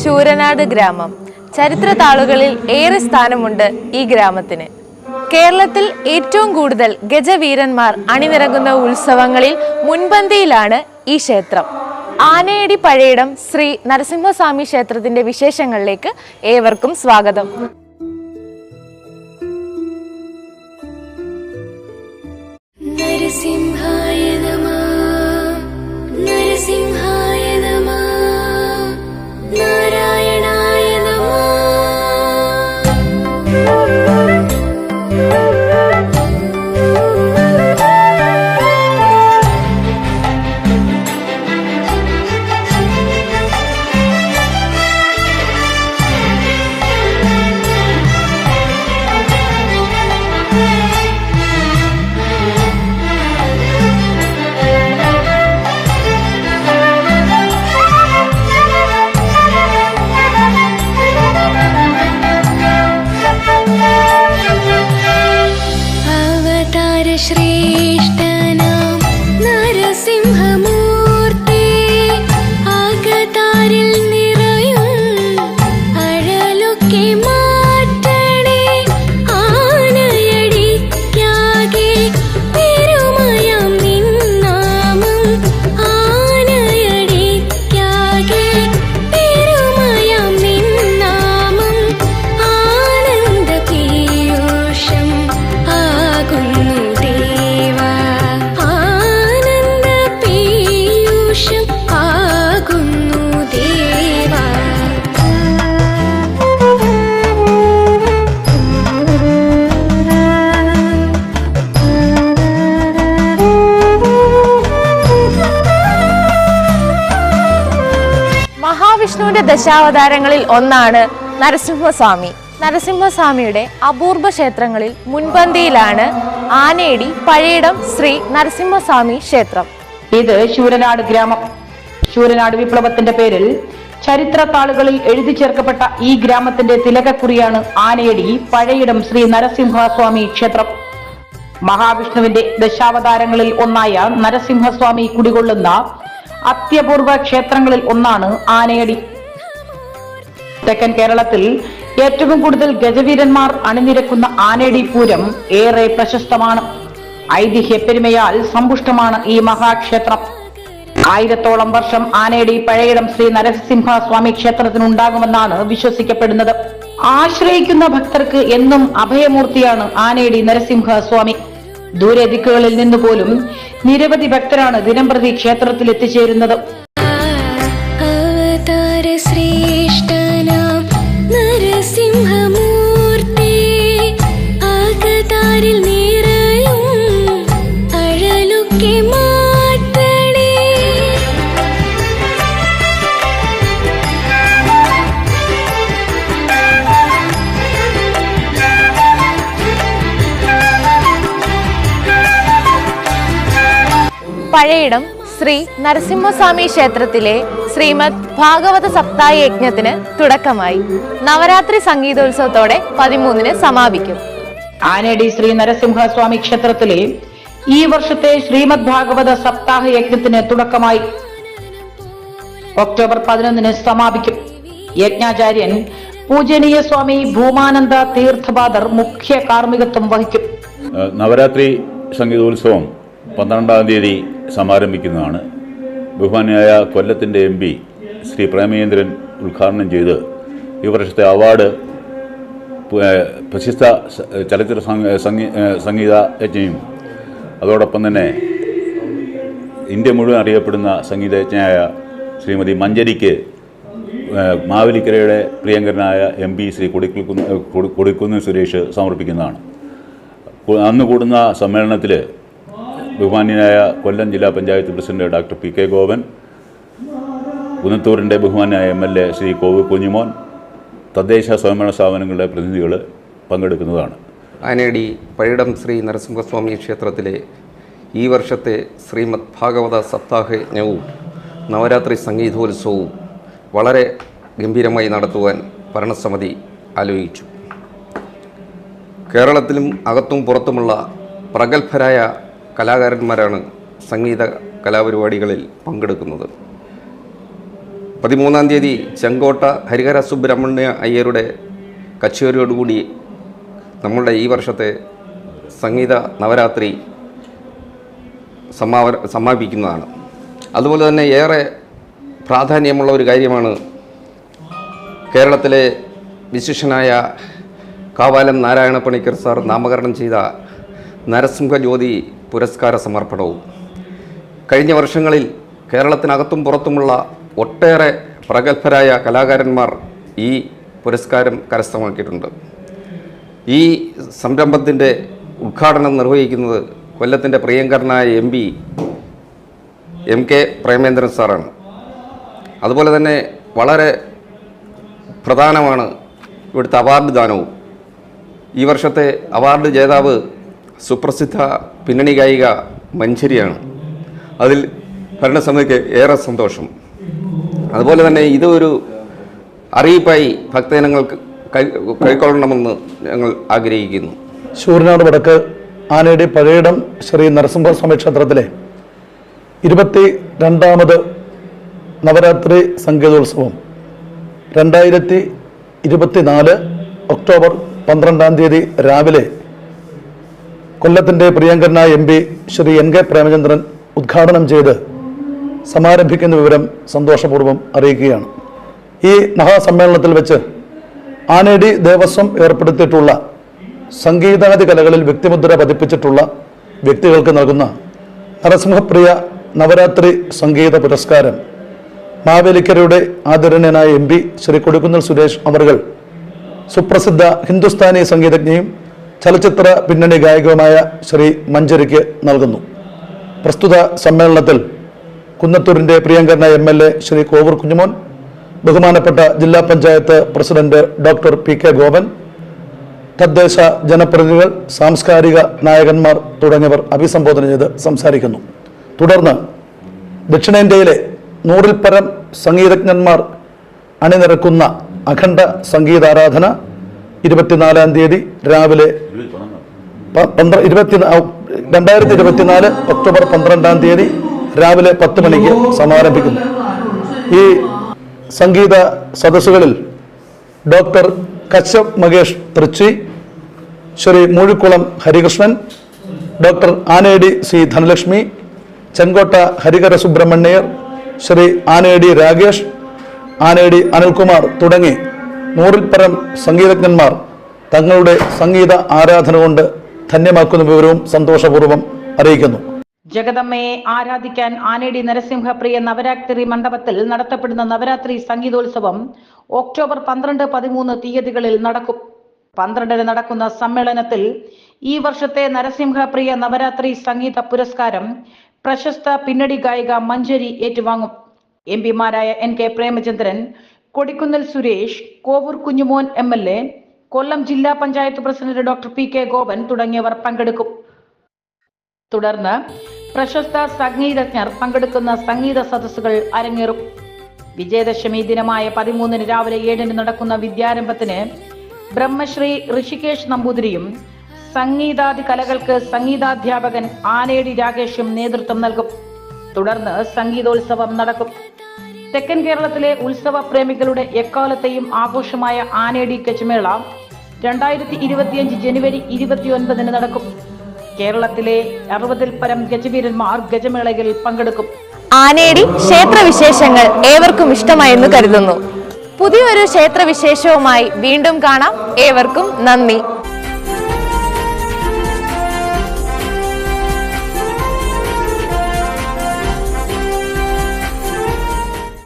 ശൂരനാട് ഗ്രാമം. ചരിത്ര താളുകളിൽ ഏറെ സ്ഥാനമുണ്ട് ഈ ഗ്രാമത്തിന്. കേരളത്തിൽ ഏറ്റവും കൂടുതൽ ഗജവീരന്മാർ അണിനിരങ്ങുന്ന ഉത്സവങ്ങളിൽ മുൻപന്തിയിലാണ് ഈ ക്ഷേത്രം. ആനയടി പഴയിടം ശ്രീ നരസിംഹസ്വാമി ക്ഷേത്രത്തിന്റെ വിശേഷങ്ങളിലേക്ക് ഏവർക്കും സ്വാഗതം. നരസിംഹായ മഹാവിഷ്ണുവിന്റെ ദശാവതാരങ്ങളിൽ ഒന്നാണ് നരസിംഹസ്വാമി. നരസിംഹസ്വാമിയുടെ അപൂർവ ക്ഷേത്രങ്ങളിൽ മുൻപന്തിയിലാണ് ആനേടി പഴയിടം ശ്രീ നരസിംഹസ്വാമി ക്ഷേത്രം. ഇത് ശൂരനാട് ഗ്രാമം. ശൂരനാട് വിപ്ലവത്തിന്റെ പേരിൽ ചരിത്ര താളുകളിൽ എഴുതി ചേർക്കപ്പെട്ട ഈ ഗ്രാമത്തിന്റെ തിലകക്കുറിയാണ് ആനേടി പഴയിടം ശ്രീ നരസിംഹസ്വാമി ക്ഷേത്രം. മഹാവിഷ്ണുവിന്റെ ദശാവതാരങ്ങളിൽ ഒന്നായ നരസിംഹസ്വാമി കുടികൊള്ളുന്ന അത്യപൂർവ ക്ഷേത്രങ്ങളിൽ ഒന്നാണ് ആനയടി തെക്കൻ കേരളത്തിൽ ഏറ്റവും കൂടുതൽ ഗജവീരന്മാർ അണിനിരക്കുന്ന ആനേടി പൂരം ഏറെ പ്രശസ്തമാണ്. ഐതിഹ്യപ്പെരുമയാൽ സമ്പുഷ്ടമാണ് ഈ മഹാക്ഷേത്രം. ആയിരത്തോളം വർഷം ആനേടി പഴയിടം ശ്രീ നരസിംഹസ്വാമി ക്ഷേത്രത്തിനുണ്ടാകുമെന്നാണ് വിശ്വസിക്കപ്പെടുന്നത്. ആശ്രയിക്കുന്ന ഭക്തർക്ക് എന്നും അഭയമൂർത്തിയാണ് ആനേടി നരസിംഹസ്വാമി. ദൂരെ ദിക്കുകളിൽ നിന്നുപോലും നിരവധി ഭക്തരാണ് ദിനംപ്രതി ക്ഷേത്രത്തിൽ എത്തിച്ചേരുന്നത് പഴയിടം ശ്രീ നരസിംഹസ്വാമി ക്ഷേത്രത്തിലെ ശ്രീമദ് ഭാഗവത സപ്താഹ യജ്ഞത്തിന് തുടക്കമായി. നവരാത്രി സംഗീതോത്സവത്തോടെ പതിമൂന്നിന് സമാപിക്കും. ആനടി ശ്രീ നരസിംഹസ്വാമി ക്ഷേത്രത്തിലെ ഈ വർഷത്തെ ശ്രീമദ് ഭാഗവത സപ്താഹ യജ്ഞത്തിന് തുടക്കമായി ഒക്ടോബർ പതിനൊന്നിന് സമാപിക്കും. യജ്ഞാചാര്യൻ പൂജനീയ സ്വാമി ഭൂമാനന്ദ തീർത്ഥപാദർ മുഖ്യ കാർമ്മികത്വം വഹിക്കും. നവരാത്രി സംഗീതോത്സവം പന്ത്രണ്ടാം തീയതി സമാരംഭിക്കുന്നതാണ്. ബഹുമാനിയായ കൊല്ലത്തിന്റെ എം പി ശ്രീ പ്രേമേന്ദ്രൻ ഉദ്ഘാടനം ചെയ്ത് ഈ വർഷത്തെ അവാർഡ് പ്രശസ്ത ചലച്ചിത്ര സംഗ- സംഗീത യജ്ഞയും അതോടൊപ്പം തന്നെ ഇന്ത്യ മുഴുവൻ അറിയപ്പെടുന്ന സംഗീതജ്ഞയായ ശ്രീമതി മഞ്ജരിക്ക് ഏഹ് മാവേലിക്കരയുടെ പ്രിയങ്കരനായ എം പി ശ്രീ കൊടിക്കുന്ന് കൊടിക്കുന്ന് സുരേഷ് സമർപ്പിക്കുന്നതാണ്. അന്ന് കൂടുന്ന സമ്മേളനത്തിൽ ബഹുമാന്യനായ കൊല്ലം ജില്ലാ panchayat president doctor P K Gopan കുന്നത്തൂരിന്റെ ബഹുമാന്യായ M L A Shri Kovoor Kunjumon തദ്ദേശ സ്വയംഭരണ സ്ഥാപനങ്ങളുടെ പ്രതിനിധികൾ പങ്കെടുക്കുന്നതാണ്. ആനേടി പഴിടം ശ്രീ നരസിംഹസ്വാമി ക്ഷേത്രത്തിലെ ഈ വർഷത്തെ ശ്രീമദ് ഭാഗവത സപ്താഹയജ്ഞവും നവരാത്രി സംഗീതോത്സവവും വളരെ ഗംഭീരമായി നടത്തുവാൻ ഭരണസമിതി ആലോചിച്ചു. കേരളത്തിലും അകത്തും പുറത്തുമുള്ള പ്രഗത്ഭരായ കലാകാരന്മാരാണ് സംഗീത കലാപരിപാടികളിൽ പങ്കെടുക്കുന്നത്. പതിമൂന്നാം തീയതി ചെങ്കോട്ട ഹരിഹര സുബ്രഹ്മണ്യ അയ്യരുടെ കച്ചേരിയോടുകൂടി നമ്മളുടെ ഈ വർഷത്തെ സംഗീത നവരാത്രി സമാവ സമാപിക്കുന്നതാണ്. അതുപോലെ തന്നെ ഏറെ പ്രാധാന്യമുള്ള ഒരു കാര്യമാണ് കേരളത്തിലെ വിശിഷ്ടനായ കാവാലം നാരായണ പണിക്കർ സാർ നാമകരണം ചെയ്ത നരസിംഹ ജ്യോതി പുരസ്കാര സമർപ്പണവും. കഴിഞ്ഞ വർഷങ്ങളിൽ കേരളത്തിനകത്തും പുറത്തുമുള്ള ഒട്ടേറെ പ്രഗത്ഭരായ കലാകാരന്മാർ ഈ പുരസ്കാരം കരസ്ഥമാക്കിയിട്ടുണ്ട്. ഈ സംരംഭത്തിന്റെ ഉദ്ഘാടനം നിർവഹിക്കുന്നത് കൊല്ലത്തിന്റെ പ്രിയങ്കരനായ M P M K Premendran സാറാണ്. അതുപോലെ തന്നെ വളരെ പ്രധാനമാണ് ഇവിടുത്തെ അവാർഡ് ദാനവും. ഈ വർഷത്തെ അവാർഡ് ജേതാവ് സുപ്രസിദ്ധ പിന്നണി ഗായിക മഞ്ചരിയാണ്. അതിൽ ഭരണസമിതിക്ക് ഏറെ സന്തോഷം. അതുപോലെ തന്നെ ഇതൊരു അറിയിപ്പായി ഭക്തജനങ്ങൾക്ക് കൈക്കൊള്ളണമെന്ന് ഞങ്ങൾ ആഗ്രഹിക്കുന്നു. ശൂരനാട് വടക്ക് ആനയുടെ പഴയിടം ശ്രീ നരസിംഹസ്വാമി ക്ഷേത്രത്തിലെ ഇരുപത്തി രണ്ടാമത് നവരാത്രി സംഗീതോത്സവം രണ്ടായിരത്തി ഇരുപത്തിനാല് ഒക്ടോബർ പന്ത്രണ്ടാം തീയതി രാവിലെ കൊല്ലത്തിന്റെ പ്രിയങ്കരനായ M P Shri N K Premachandran ഉദ്ഘാടനം ചെയ്ത് സമാരംഭിക്കുന്ന വിവരം സന്തോഷപൂർവം അറിയിക്കുകയാണ്. ഈ മഹാസമ്മേളനത്തിൽ വെച്ച് ആനേടി ദേവസ്വം ഏർപ്പെടുത്തിയിട്ടുള്ള സംഗീതാദി കലകളിൽ വ്യക്തിമുദ്ര പതിപ്പിച്ചിട്ടുള്ള വ്യക്തികൾക്ക് നൽകുന്ന നരസിംഹപ്രിയ നവരാത്രി സംഗീത പുരസ്കാരം മാവേലിക്കരയുടെ ആദരണീയനായ എം പി ശ്രീ കൊടിക്കുന്നിൽ സുരേഷ് അമറുകൾ സുപ്രസിദ്ധ ഹിന്ദുസ്ഥാനി സംഗീതജ്ഞയും ചലച്ചിത്ര പിന്നണി ഗായകവുമായ ശ്രീ മഞ്ചരിക്ക് നൽകുന്നു. പ്രസ്തുത സമ്മേളനത്തിൽ കുന്നത്തൂരിന്റെ പ്രിയങ്കരനായ M L A Shri Kovoor Kunjumon ബഹുമാനപ്പെട്ട ജില്ലാ panchayat president doctor P K Gopan തദ്ദേശ ജനപ്രതിനിധികൾ സാംസ്കാരിക നായകന്മാർ തുടങ്ങിയവർ അഭിസംബോധന ചെയ്ത് സംസാരിക്കുന്നു. തുടർന്ന് ദക്ഷിണേന്ത്യയിലെ നൂറിൽ പരം സംഗീതജ്ഞന്മാർ അണിനിരക്കുന്ന അഖണ്ഡ സംഗീതാരാധന ഇരുപത്തിനാലാം തീയതി രാവിലെ ഇരുപത്തി രണ്ടായിരത്തി ഇരുപത്തിനാല് ഒക്ടോബർ പന്ത്രണ്ടാം തീയതി രാവിലെ പത്ത് മണിക്ക് സമാരംഭിക്കുന്നു. ഈ സംഗീത സദസ്സുകളിൽ doctor Kashyap Mahesh Trichy Shri Moozhikkulam Harikrishnan doctor Anedi C Dhanalakshmi Chenkotta Harikara Subrahmanyar Shri Anedi Rakesh Anedi Anilkumar തുടങ്ങി നൂറിൽ പരം സംഗീതജ്ഞന്മാർ തങ്ങളുടെ സംഗീത ആരാധന കൊണ്ട് ധന്യമാക്കുന്ന വിവരവും സന്തോഷപൂർവം അറിയിക്കുന്നു. ജഗദമ്മയെ ആരാധിക്കാൻ ആനേടി നരസിംഹപ്രിയ നവരാത്രി മണ്ഡപത്തിൽ നടത്തപ്പെടുന്ന നവരാത്രി സംഗീതോത്സവം ഒക്ടോബർ പന്ത്രണ്ട് പതിമൂന്ന് തീയതികളിൽ നടക്കും. പന്ത്രണ്ടിന് നടക്കുന്ന സമ്മേളനത്തിൽ ഈ വർഷത്തെ നരസിംഹപ്രിയ നവരാത്രി സംഗീത പുരസ്കാരം പ്രശസ്ത പിന്നണി ഗായിക മഞ്ജരി ഏറ്റുവാങ്ങും. M പിമാരായ N K Premachandran Kodikunnil Suresh Kovoor Kunjumon M L A Kollam ജില്ലാ panchayat president doctor P K Gopan തുടങ്ങിയവർ പങ്കെടുക്കും. തുടർന്ന് പ്രശസ്ത സംഗീതജ്ഞർ പങ്കെടുക്കുന്ന സംഗീത സദസ്സുകൾ അരങ്ങേറും. വിജയദശമി ദിനമായ പതിമൂന്നിന് രാവിലെ ഏഴിന് നടക്കുന്ന വിദ്യാരംഭത്തിന് ബ്രഹ്മശ്രീ ഋഷികേഷ് നമ്പൂതിരിയും സംഗീതാദി കലകൾക്ക് സംഗീതാധ്യാപകൻ ആനേടി രാകേഷും നേതൃത്വം നൽകും. തുടർന്ന് സംഗീതോത്സവം നടക്കും. തെക്കൻ കേരളത്തിലെ ഉത്സവ പ്രേമികളുടെ എക്കാലത്തെയും ആഘോഷമായ ആനേടി ഗജമേള രണ്ടായിരത്തി ഇരുപത്തിയഞ്ച് ജനുവരി ഇരുപത്തിയൊൻപതിന് നടക്കും. കേരളത്തിലെ അറുപതിൽ പരം ഗജവീരന്മാർ ഗജമേളയിൽ പങ്കെടുക്കും. ആനേടി ക്ഷേത്രവിശേഷങ്ങൾ ഏവർക്കും ഇഷ്ടമായെന്ന് കരുതുന്നു. പുതിയൊരു ക്ഷേത്രവിശേഷവുമായി വീണ്ടും കാണാം. ഏവർക്കും നന്ദി.